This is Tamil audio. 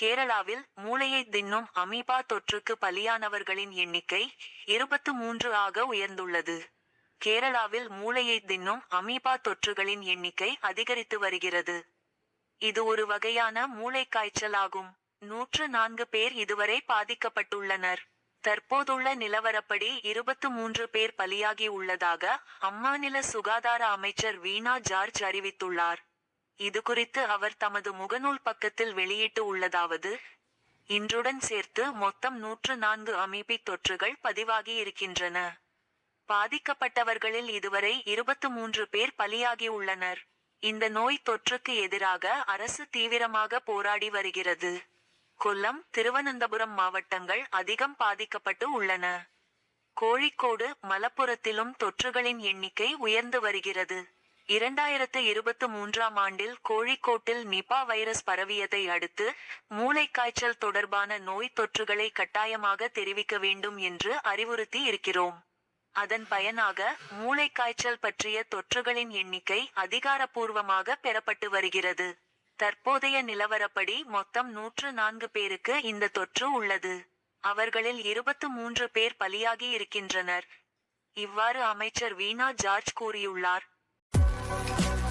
கேரளாவில் மூளையை தின்னும் அமீபா தொற்றுக்கு பலியானவர்களின் எண்ணிக்கை இருபத்து மூன்று ஆக உயர்ந்துள்ளது. கேரளாவில் மூளையை தின்னும் அமீபா தொற்றுகளின் எண்ணிக்கை அதிகரித்து வருகிறது. இது ஒரு வகையான மூளைக்காய்ச்சல் ஆகும். நூற்று நான்கு பேர் இதுவரை பாதிக்கப்பட்டுள்ளனர். தற்போதுள்ள நிலவரப்படி இருபத்து மூன்று பேர் பலியாகி உள்ளதாக அம்மாநில சுகாதார அமைச்சர் வீணா ஜார்ஜ் அறிவித்துள்ளார். இது குறித்து அவர் தமது முகநூல் பக்கத்தில் வெளியிட்டு உள்ளதாவது இன்றுடன் சேர்த்து மொத்தம் நூற்று நான்கு அமைப்பி தொற்றுகள் பதிவாகி இருக்கின்றன பாதிக்கப்பட்டவர்களில் இதுவரை இருபத்து மூன்று பேர் பலியாகி உள்ளனர் இந்த நோய் தொற்றுக்கு எதிராக அரசு தீவிரமாக போராடி வருகிறது. கொல்லம் திருவனந்தபுரம் மாவட்டங்கள் அதிகம் பாதிக்கப்பட்டு உள்ளன. கோழிக்கோடு மலப்புரத்திலும் தொற்றுகளின் எண்ணிக்கை உயர்ந்து வருகிறது. இரண்டாயிரத்து இருபத்து மூன்றாம் ஆண்டில் கோழிக்கோட்டில் நிபா வைரஸ் பரவியதை அடுத்து மூளைக்காய்ச்சல் தொடர்பான நோய் தொற்றுகளை கட்டாயமாக தெரிவிக்க வேண்டும் என்று அறிவுறுத்தி இருக்கிறோம். அதன் பயனாக மூளைக்காய்ச்சல் பற்றிய தொற்றுகளின் எண்ணிக்கை அதிகாரப்பூர்வமாக பெறப்பட்டு வருகிறது. தற்போதைய நிலவரப்படி மொத்தம் நூற்று நான்கு பேருக்கு இந்த தொற்று உள்ளது. அவர்களில் இருபத்து மூன்று பேர் பலியாகி இருக்கின்றனர். இவ்வாறு அமைச்சர் வீணா ஜார்ஜ் கூறியுள்ளார். Bye.